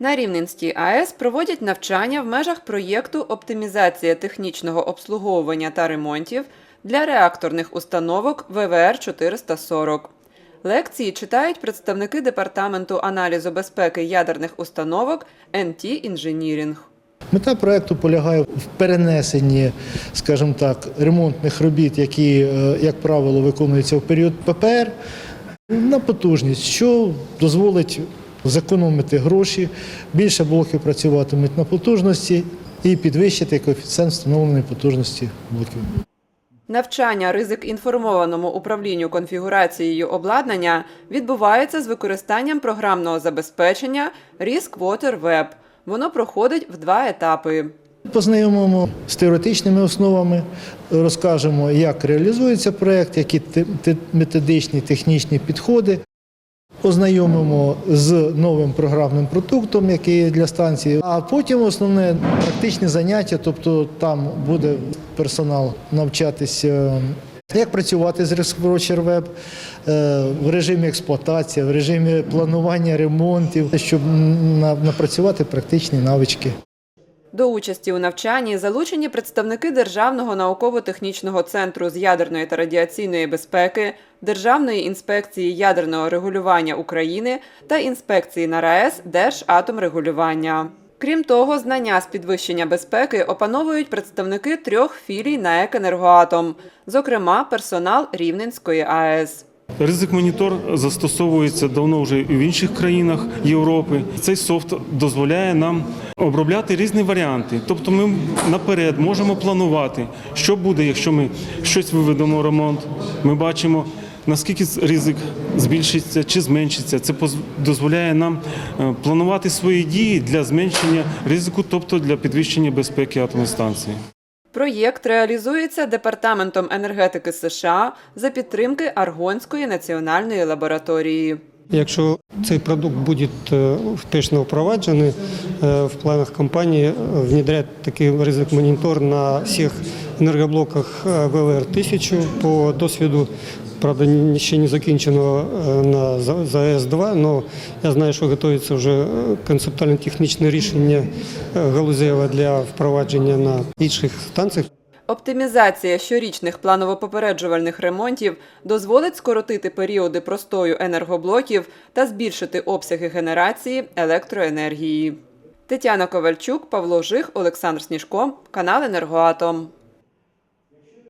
На Рівненській АЕС проводять навчання в межах проєкту Оптимізація технічного обслуговування та ремонтів для реакторних установок ВВР 440. Лекції читають представники департаменту аналізу безпеки ядерних установок НТ Інженірінг. Мета проекту полягає в перенесенні, скажімо так, ремонтних робіт, які, е, як правило, виконуються в період ППР, на потужність, що дозволить зекономити гроші, більше блоків працюватимуть на потужності і підвищити коефіцієнт встановленої потужності блоків. Навчання ризик інформованому управлінню конфігурацією обладнання відбувається з використанням програмного забезпечення RISC Water Web. Воно проходить в два етапи. Познайомимо з теоретичними основами, розкажемо, як реалізується проект, які методичні технічні підходи. Ознайомимо з новим програмним продуктом, який є для станції, а потім основне практичне заняття, тобто там буде персонал навчатися, як працювати з Researcher е, в режимі експлуатації, в режимі планування ремонтів, щоб напрацювати практичні навички. До участі у навчанні залучені представники Державного науково-технічного центру з ядерної та радіаційної безпеки, Державної інспекції ядерного регулювання України та інспекції на РаЕС Держатомрегулювання. Крім того, знання з підвищення безпеки опановують представники трьох філій НАЕК «Енергоатом», зокрема персонал Рівненської АЕС. Ризик монітор застосовується давно вже і в інших країнах Європи. Цей софт дозволяє нам обробляти різні варіанти. Тобто ми наперед можемо планувати, що буде, якщо ми щось виведемо ремонт. Ми бачимо, наскільки ризик збільшиться чи зменшиться. Це дозволяє нам е, планувати свої дії для зменшення ризику, тобто для підвищення безпеки атомної станції. Проєкт реалізується Департаментом енергетики США за підтримки Аргонської національної лабораторії. Якщо цей продукт буде е, успішно впроваджений, е, в планах компанії е, внедрять такий ризик монітор на всіх енергоблоках ВВР 1000 по досвіду. Правда, ще не закінчено на ЗАЕС-2, але я знаю, що готується вже концептуально-технічне рішення галузеве для впровадження на інших станціях. Оптимізація щорічних планово-попереджувальних ремонтів дозволить скоротити періоди простою енергоблоків та збільшити обсяги генерації електроенергії. Тетяна Ковальчук, Павло Жих, Олександр Сніжко, канал Енергоатом.